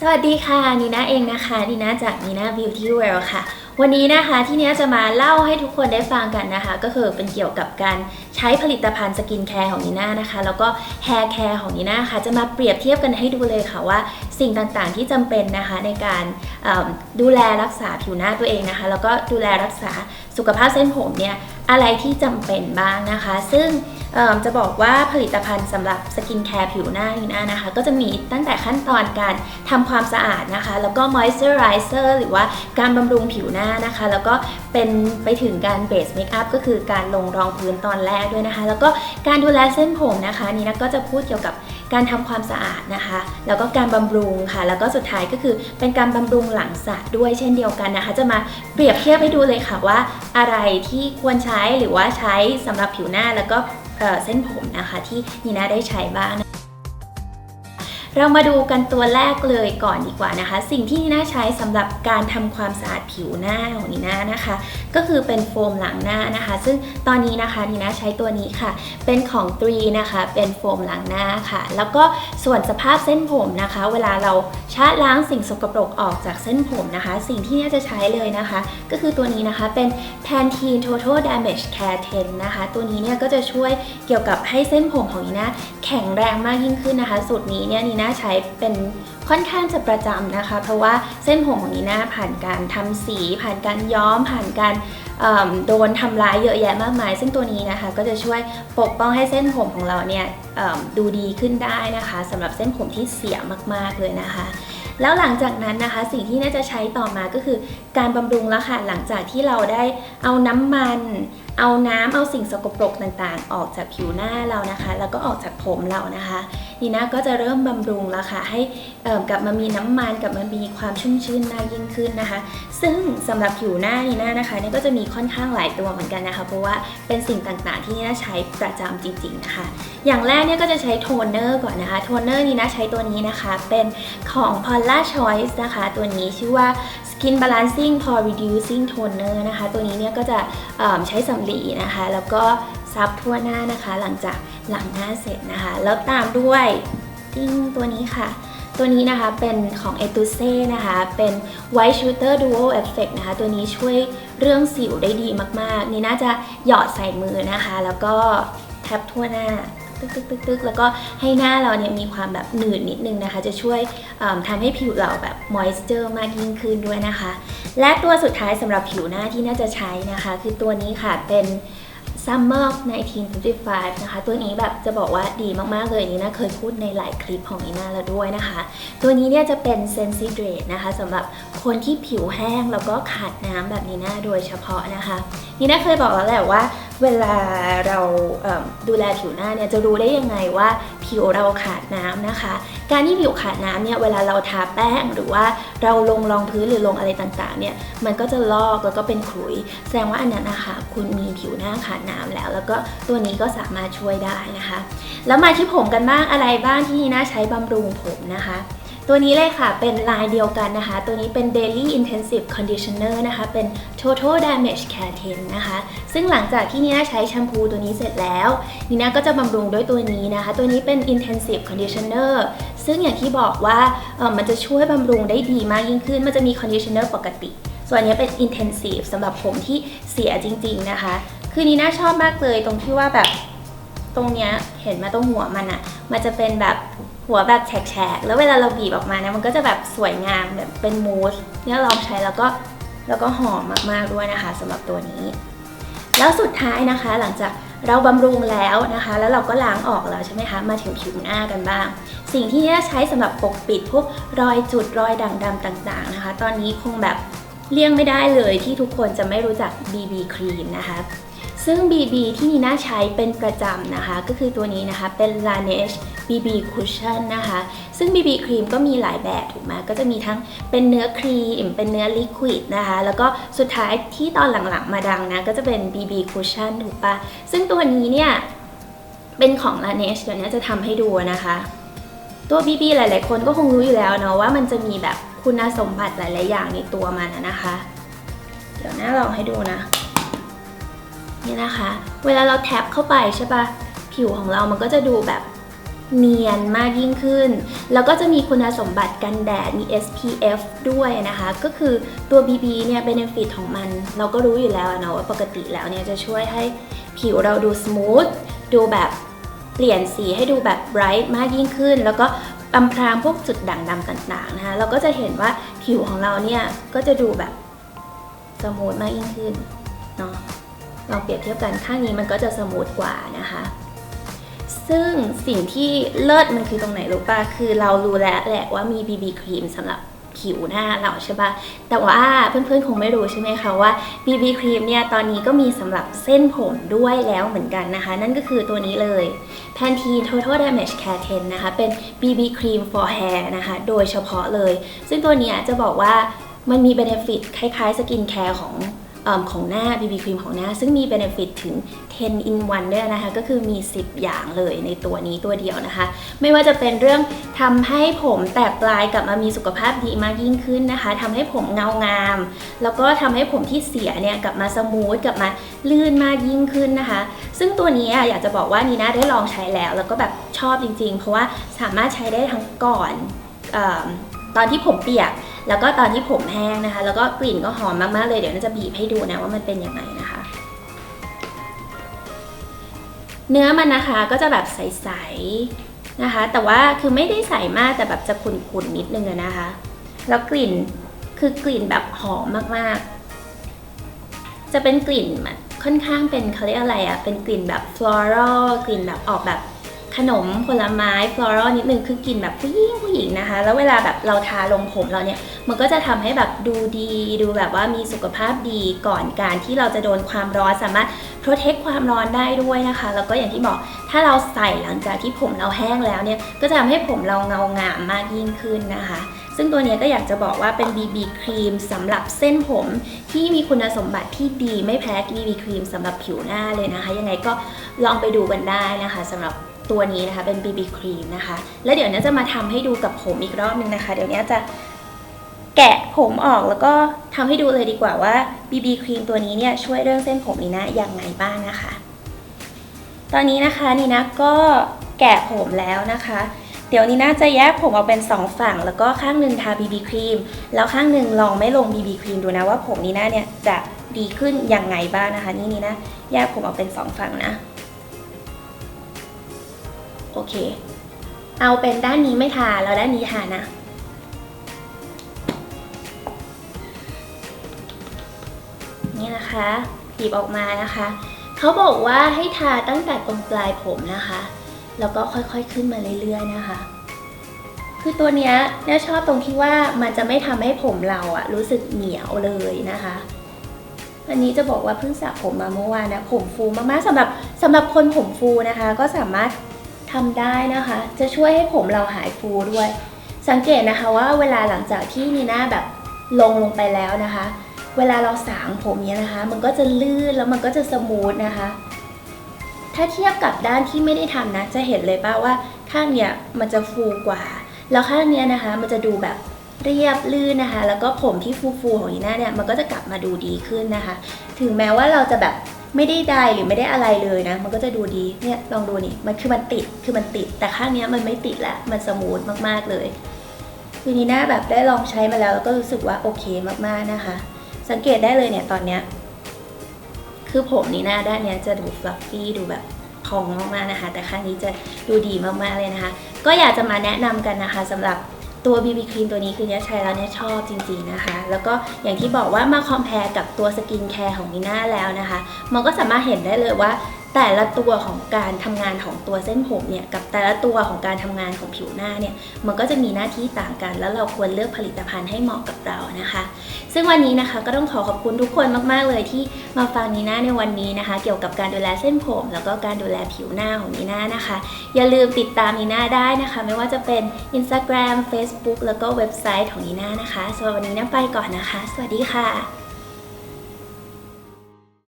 สวัสดีค่ะนีน่าเองนะคะนีน่าจากนีน่า Beauty World ค่ะ วันนี้นะคะที่เนี้ยจะมาเล่าให้ทุกคนได้ฟังกันนะคะ ก็คือเป็นเกี่ยวกับการใช้ผลิตภัณฑ์สกินแคร์ของนีน่านะคะ แล้วก็แฮร์แคร์ของนีน่าค่ะ จะมาเปรียบเทียบกันให้ดูเลยค่ะว่าสิ่งต่างๆที่จำเป็นนะคะในการดูแลรักษาผิวหน้าตัวเองนะคะ แล้วก็ดูแลรักษาสุขภาพเส้นผมเนี่ย อะไรที่จำเป็นบ้างนะคะ ซึ่งจะบอกว่าผลิตภัณฑ์สำหรับสกินแคร์ผิวหน้านี่นะนะคะ ก็จะมีตั้งแต่ขั้นตอนการทำความสะอาดนะคะ แล้วก็มอยส์เจอไรเซอร์หรือว่าการบำรุงผิวหน้านะคะ แล้วก็เป็นไปถึงการเบสเมคอัพก็คือการลงรองพื้นตอนแรกด้วยนะคะ แล้วก็การดูแลเส้นผมนะคะนี่นะก็จะพูดเกี่ยวกับ การทำความสะอาดนะคะ แล้วก็การบำรุงค่ะ แล้วก็สุดท้ายก็คือเป็นการบำรุงหลังสระด้วยเช่นเดียวกันนะคะ จะมาเปรียบเทียบให้ดูเลยค่ะว่า อะไรที่ควรใช้หรือว่าใช้สำหรับผิวหน้าแล้วก็เส้นผมนะคะที่นีน่าได้ใช้บ้าง เรามาดูกันตัวแรกเลยก่อนดีกว่านะคะ สิ่งที่นีน่าใช้สำหรับการทำความสะอาดผิวหน้าของนีน่านะคะ ก็คือเป็นโฟมหลังหน้านะคะ ซึ่งตอนนี้นะคะนีน่าใช้ตัวนี้ค่ะ เป็นของตรีนะคะเป็นโฟมหลังหน้าค่ะ แล้วก็ส่วนสภาพเส้นผมนะคะ เวลาเราชะล้างสิ่งสกปรกออกจากเส้นผมนะคะ สิ่งที่นี่ยจะใช้เลยนะคะ ก็คือตัวนี้นะคะเป็น Pantene Total Damage Care 10นะคะ ตัวนี้เนี่ยก็จะช่วยเกี่ยวกับให้เส้นผมของนีน่าแข็งแรงมากยิ่งขึ้นนะคะ สูตรนี้เนี่ยนีน่าใช้เป็นค่อนข้างจะประจำนะคะ เพราะว่าเส้นผมของนีน่าผ่านการทำสี ผ่านการย้อม ผ่านการโดนทำร้ายเยอะแยะมากมาย ซึ่งตัวนี้นะคะก็จะช่วยปกป้องให้เส้นผมของเราเนี่ยดูดีขึ้นได้นะคะสำหรับเส้นผมที่เสียมากๆเลยนะคะ แล้วหลังจากนั้นนะคะสิ่งที่น่าจะใช้ต่อมาก็คือการบำรุงแล้วค่ะหลังจากที่เราได้เอาน้ำมัน เอาน้ำเอาสิ่งสกปรกต่างๆ ออกจากผิวหน้าเรานะคะ แล้วก็ออกจากผมเรานะคะ นีน่าก็จะเริ่มบำรุงแล้วค่ะให้กลับมามีน้ำมันกลับมามีความชุ่มชื่นมากยิ่งขึ้นนะคะ ซึ่งสำหรับผิวหน้านีน่านะคะนี่ก็จะมีค่อนข้างหลายตัวเหมือนกันนะคะ เพราะว่าเป็นสิ่งต่างๆ ที่นีน่าใช้ประจำจริง ๆนะคะ อย่างแรกเนี่ยก็จะใช้โทนเนอร์ก่อนนะคะโทนเนอร์นีน่าใช้ตัวนี้นะคะเป็นของ Paula Choice นะคะ ตัวนี้ชื่อว่า Skin Balancing Pore Reducing Toner นะคะ ตัวนี้เนี่ยก็จะใช้สำลีนะคะ แล้วก็ ซับทั่วหน้านะคะ หลังจากหลังหน้าเสร็จนะคะ แล้วตามด้วยติ้งตัวนี้ค่ะ ตัวนี้นะคะเป็นของ e t u s e นะคะ เป็น White Shooter Duo Effect นะคะ ตัวนี้ช่วยเรื่องสิวได้ดีมากๆ นี่น่าจะหยอดใส่มือนะคะ แล้วก็แทบทั่วหน้าตึกตึกตึกตึกแล้วก็ให้หน้าเราเนี่ยมีความแบบหนืดนิดนึงนะคะ จะช่วยทำให้ผิวเราแบบมอยส์เจอร์มากยิ่งขึ้นด้วยนะคะ และตัวสุดท้ายสำหรับผิวหน้าที่น่าจะใช้นะคะ คือตัวนี้ค่ะเป็น Summer of 1955 นะคะ ตัวนี้แบบจะบอกว่าดีมากๆเลยนี่นะเคยพูดในหลายคลิปของอีน่าแล้วด้วยนะคะ ตัวนี้เนี่ยจะเป็น Sensidrate นะคะสำหรับคนที่ผิวแห้งแล้วก็ขาดน้ำแบบนีน่าโดยเฉพาะนะคะ นีน่าเคยบอกแล้วแหละว่า เวลาเราเดูแลผิวหน้าเนี่ยจะรู้ได้ยังไงว่าผิวเราขาดน้ำนะคะ การที่ผิวขาดน้ำเนี่ยเวลาเราทาแป้งหรือว่าเราลงรองพื้นหรือลงอะไรต่างๆเนี่ยมันก็จะลอกแล้วก็เป็นขุย แสดงว่าอันนั้นนะคะคุณมีผิวหน้าขาดน้ำแล้ว แล้วก็ตัวนี้ก็สามารถช่วยได้นะคะ แล้วมาที่ผมกันบ้างอะไรบ้างที่นีน่าใช้บำรุงผมนะคะ ตัวนี้เลยค่ะ เป็นลายเดียวกันนะคะ ตัวนี้เป็น Daily Intensive Conditioner นะคะ เป็น Total Damage Care 10 นะคะ ซึ่งหลังจากที่นีน่าใช้แชมพูตัวนี้เสร็จแล้วนีน่าก็จะบำรุงด้วยตัวนี้นะคะ ตัวนี้เป็น Intensive Conditioner ซึ่งอย่างที่บอกว่าเออมันจะช่วยบำรุงได้ดีมากยิ่งขึ้น มันจะมี Conditioner ปกติ ส่วนนี้เป็น Intensive สำหรับผมที่เสียจริง ๆ นะคะ คือนีน่าชอบมากเลยตรงที่ว่าแบบตรงเนี้ยเห็นมาตรงหัวมันอะมันจะเป็นแบบ หัวแบบแฉกๆ แล้วเวลาเราบีบออกมาเนี่ยมันก็จะแบบสวยงามแบบเป็นมูสเนี่ยลองใช้แล้วก็แล้วก็หอมมากๆด้วยนะคะสำหรับตัวนี้ แล้วสุดท้ายนะคะ หลังจากเราบำรุงแล้วนะคะ แล้วเราก็ล้างออกแล้วใช่ไหมคะมาถึงผิวหน้ากันบ้าง สิ่งที่เนี่ยใช้สำหรับปกปิดพวกรอยจุดรอยด่างดำต่างๆนะคะ ตอนนี้คงแบบเลี่ยงไม่ได้เลยที่ทุกคนจะไม่รู้จัก BB ครีมนะคะ ซึ่ง BB ที่นีน่าใช้เป็นประจำนะคะ ก็คือตัวนี้นะคะเป็น Laneige BB Cushion นะคะ ซึ่ง BB ครีมก็มีหลายแบบถูกไหมก็จะมีทั้งเป็นเนื้อครีม เป็นเนื้อลิควิดนะคะ แล้วก็สุดท้ายที่ตอนหลังๆมาดังนะก็จะเป็น BB Cushion ถูกปะซึ่งตัวนี้เนี่ยเป็นของ Laneige เดี๋ยวนี้จะทำให้ดูนะคะตัว BB หลาย ๆ คนก็คงรู้อยู่แล้วเนาะว่ามันจะมีแบบคุณสมบัติหลาย ๆ อย่างในตัวมันนะคะ เดี๋ยวหน้าลองให้ดูนะ นี่นะคะ เวลาเราแท็บเข้าไปใช่ปะผิวของเรามันก็จะดูแบบเนียนมากยิ่งขึ้น แล้วก็จะมีคุณสมบัติกันแดด มี SPF ด้วยนะคะ ก็คือตัว BB เนี่ยเบนฟิตของมัน เราก็รู้อยู่แล้วนะว่าปกติแล้วเนี่ยจะช่วยให้ผิวเราดูส o ูท ดูแบบเปลี่ยนสีให้ดูแบบไบรท์มากยิ่งขึ้น แล้วก็อำพรางพวกจุดด่างดำต่างๆนะคะ เราก็จะเห็นว่าผิวของเราเนี่ยก็จะดูแบบสมูทมากยิ่งขึ้นเนาะ ลองเปรียบเทียบกันข้างนี้มันก็จะสมูทกว่านะคะ ซึ่งสิ่งที่เลิศมันคือตรงไหนรู้ป่ะ คือเรารู้แล้วแหละว่ามี BB ครีมสำหรับผิวหน้าเราใช่ปะแต่ว่าเพื่อนๆคงไม่รู้ใช่ไหมคะว่า BB ครีมเนี่ยตอนนี้ก็มีสำหรับเส้นผมด้วยแล้วเหมือนกันนะคะ นั่นก็คือตัวนี้เลย Pantene Total Damage Care 10 นะคะ เป็น BB ครีม for hair นะคะ โดยเฉพาะเลย ซึ่งตัวนี้จะบอกว่ามันมี benefit คล้ายๆสกินแคร์ของ ของหน้า BB ครีมของหน้า ซึ่งมี benefit ถึง 10 in 1ด้วยนะคะ ก็คือมี 10 อย่างเลยในตัวนี้ตัวเดียวนะคะ ไม่ว่าจะเป็นเรื่องทำให้ผมแตกปลายกลับมามีสุขภาพดีมากยิ่งขึ้นนะคะทำให้ผมเงางาม แล้วก็ทำให้ผมที่เสียเนี่ยกลับมาสมูทกลับมาลื่นมากยิ่งขึ้นนะคะ ซึ่งตัวนี้อยากจะบอกว่านีน่าได้ลองใช้แล้ว แล้วก็แบบชอบจริง ๆ เพราะว่าสามารถใช้ได้ทั้งก่อนออตอนที่ผมเปียก แล้วก็ตอนที่ผมแห้งนะคะ แล้วก็กลิ่นก็หอมมากๆเลย เดี๋ยวน่าจะบีบให้ดูนะว่ามันเป็นยังไงนะคะ เนื้อมันนะคะก็จะแบบใสๆนะคะ แต่ว่าคือไม่ได้ใสมากแต่แบบจะขุ่นๆนิดนึงนะคะ แล้วกลิ่นคือกลิ่นแบบหอมมากๆ จะเป็นกลิ่นค่อนข้างเป็นเขาเรียกอะไรอะเป็นกลิ่นแบบ floral กลิ่นแบบออกแบบ ขนมผลไม้ floral นิดนึงคือกลิ่นแบบผู้หญิงผู้หญิงนะคะ แล้วเวลาแบบเราทาลงผมเราเนี่ยมันก็จะทำให้แบบดูดีดูแบบว่ามีสุขภาพดีก่อนการที่เราจะโดนความร้อนสามารถ protect ความร้อนได้ด้วยนะคะ แล้วก็อย่างที่บอกถ้าเราใส่หลังจากที่ผมเราแห้งแล้วเนี่ยก็จะทำให้ผมเราเงางามมากยิ่งขึ้นนะคะ ซึ่งตัวนี้ก็อยากจะบอกว่าเป็น BB ครีมสำหรับเส้นผมที่มีคุณสมบัติที่ดีไม่แพ้ BB ครีมสำหรับผิวหน้าเลยนะคะ ยังไงก็ลองไปดูกันได้นะคะสำหรับ ตัวนี้นะคะเป็น BB ครีมนะคะ แล้วเดี๋ยวนี้จะมาทำให้ดูกับผมอีกรอบนึงนะคะ เดี๋ยวนี้จะแกะผมออกแล้วก็ทำให้ดูเลยดีกว่าว่า BB ครีมตัวนี้เนี่ยช่วยเรื่องเส้นผมนีนะอย่างไรบ้างนะคะ ตอนนี้นะคะนีนะก็แกะผมแล้วนะคะ เดี๋ยวนีน่าจะแยกผมออกเป็น 2 ฝั่ง แล้วก็ข้างหนึ่งทา BB ครีมแล้วข้างหนึ่งลองไม่ลง BB ครีมดูนะว่าผมนีน่าเนี่ยจะดีขึ้นอยังไงบ้างนะคะ นี่นีนะแยกผมออกเป็น 2 ฝั่งนะ โอเค เอาเป็นด้านนี้ไม่ทาแล้วด้านนี้ทานะ นี่นะคะบีบออกมานะคะ เขาบอกว่าให้ทาตั้งแต่ตรงปลายผมนะคะ แล้วก็ค่อยๆขึ้นมาเรื่อยๆนะคะคือตัวเนี้ยเนี่ยชอบตรงที่ว่ามันจะไม่ทำให้ผมเราอะรู้สึกเหนียวเลยนะคะ อันนี้จะบอกว่าเพิ่งสระผมมาเมื่อวานนะผมฟูมากๆสำหรับสำหรับคนผมฟูนะคะ ก็สามารถ ทำได้นะคะ จะช่วยให้ผมเราหายฟูด้วย สังเกตนะคะว่าเวลาหลังจากที่นีน่าแบบลงลงไปแล้วนะคะ เวลาเราสางผมเนี้ยนะคะ มันก็จะลื่นแล้วมันก็จะสมูทนะคะ ถ้าเทียบกับด้านที่ไม่ได้ทำนะ จะเห็นเลยป่าว่าข้างเนี้ยมันจะฟูกว่า แล้วข้างเนี้ยนะคะ มันจะดูแบบเรียบลื่นนะคะ แล้วก็ผมที่ฟูๆของนีน่าเนี่ยมันก็จะกลับมาดูดีขึ้นนะคะ ถึงแม้ว่าเราจะแบบ ไม่ได้ใดหรือไม่ได้อะไรเลยนะ มันก็จะดูดีเนี่ยลองดูนี่มันคือมันติดคือมันติด แต่ข้างเนี้ยมันไม่ติดล้วมันสมูทมากๆเลยคือนีน่าแบบได้ลองใช้มาแล้วแล้วก็รู้สึกว่าโอเคมากๆนะคะ สังเกตได้เลยเนี่ยตอนเนี้ยคือผมนี่หน้าด้านเนี้ยจะดูฟลัฟฟี่ดูแบบพองมากๆนะคะ แต่ข้างนี้จะดูดีมากๆเลยนะคะ ก็อยากจะมาแนะนำกันนะคะสำหรับ ตัว BB ครีมตัวนี้คือเนี่ยใช้แล้วเนี่ยชอบจริงๆนะคะ แล้วก็อย่างที่บอกว่ามาคอมเพลกับตัวสกินแคร์ของมีน่าแล้วนะคะ มันก็สามารถเห็นได้เลยว่า แต่ละตัวของการทำงานของตัวเส้นผมเนี่ยกับแต่ละตัวของการทำงานของผิวหน้าเนี่ยมันก็จะมีหน้าที่ต่างกัน แล้วเราควรเลือกผลิตภัณฑ์ให้เหมาะกับเรานะคะ ซึ่งวันนี้นะคะก็ต้องขอขอบคุณทุกคนมากๆเลยที่มาฟังนีน่าในวันนี้นะคะ เกี่ยวกับการดูแลเส้นผม แล้วก็การดูแลผิวหน้าของนีน่านะคะ อย่าลืมติดตามนีน่าได้นะคะ ไม่ว่าจะเป็น Instagram Facebook แล้วก็เว็บไซต์ของนีน่านะคะสำหรับวันนี้น่าไปก่อนนะคะ สวัสดีค่ะ